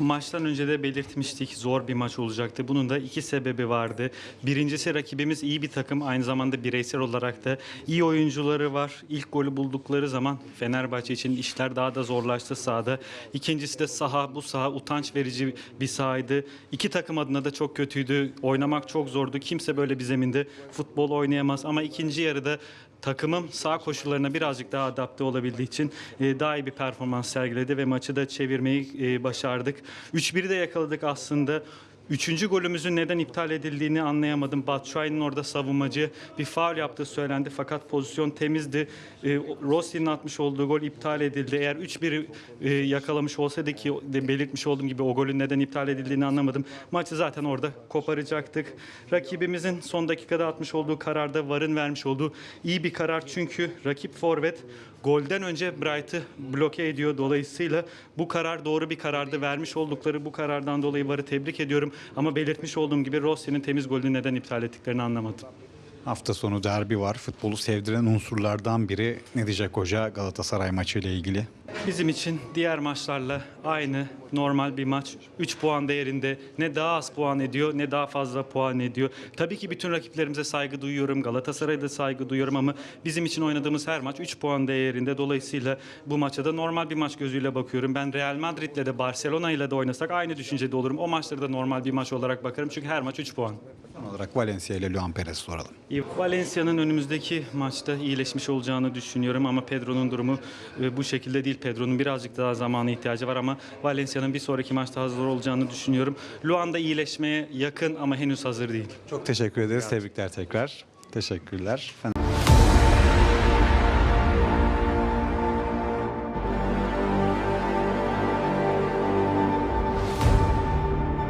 Maçtan önce de belirtmiştik zor bir maç olacaktı. Bunun da iki sebebi vardı. Birincisi rakibimiz iyi bir takım. Aynı zamanda bireysel olarak da iyi oyuncuları var. İlk golü buldukları zaman Fenerbahçe için işler daha da zorlaştı sahada. İkincisi de saha. Bu saha utanç verici bir sahaydı. İki takım adına da çok kötüydü. Oynamak çok zordu. Kimse böyle bir zeminde futbol oynayamaz. Ama ikinci yarıda takımım sağ koşullarına birazcık daha adapte olabildiği için e, daha iyi bir performans sergiledi ve maçı da çevirmeyi e, başardık. 3-1'i de yakaladık aslında. Üçüncü golümüzün neden iptal edildiğini anlayamadım. Batshuayi'nin orada savunmacı bir faul yaptığı söylendi fakat pozisyon temizdi. E, Rossi'nin atmış olduğu gol iptal edildi. Eğer 3-1'i e, yakalamış olsaydı ki belirtmiş olduğum gibi o golün neden iptal edildiğini anlamadım. Maçı zaten orada koparacaktık. Rakibimizin son dakikada atmış olduğu kararda VAR'ın vermiş olduğu iyi bir karar çünkü rakip forvet golden önce Bright'ı bloke ediyor. Dolayısıyla bu karar doğru bir karardı. Vermiş oldukları bu karardan dolayı VAR'ı tebrik ediyorum. Ama belirtmiş olduğum gibi Rossi'nin temiz golünü neden iptal ettiklerini anlamadım. Hafta sonu derbi var. Futbolu sevdiren unsurlardan biri ne diyecek hoca Galatasaray maçı ile ilgili? Bizim için diğer maçlarla aynı normal bir maç. 3 puan değerinde ne daha az puan ediyor ne daha fazla puan ediyor. Tabii ki bütün rakiplerimize saygı duyuyorum. Galatasaray'a da saygı duyuyorum ama bizim için oynadığımız her maç 3 puan değerinde. Dolayısıyla bu maça da normal bir maç gözüyle bakıyorum. Ben Real Madrid'le de Barcelona ile de oynasak aynı düşüncede olurum. O maçları da normal bir maç olarak bakarım. Çünkü her maç 3 puan. Son olarak Valencia ile Luan Perez soralım. Valencia'nın önümüzdeki maçta iyileşmiş olacağını düşünüyorum ama Pedro'nun durumu e, bu şekilde değil. Pedro'nun birazcık daha zamana ihtiyacı var ama Valencia'nın bir sonraki maçta hazır olacağını düşünüyorum. Luan da iyileşmeye yakın ama henüz hazır değil. Çok teşekkür ederiz. Tebrikler tekrar. Teşekkürler. Efendim,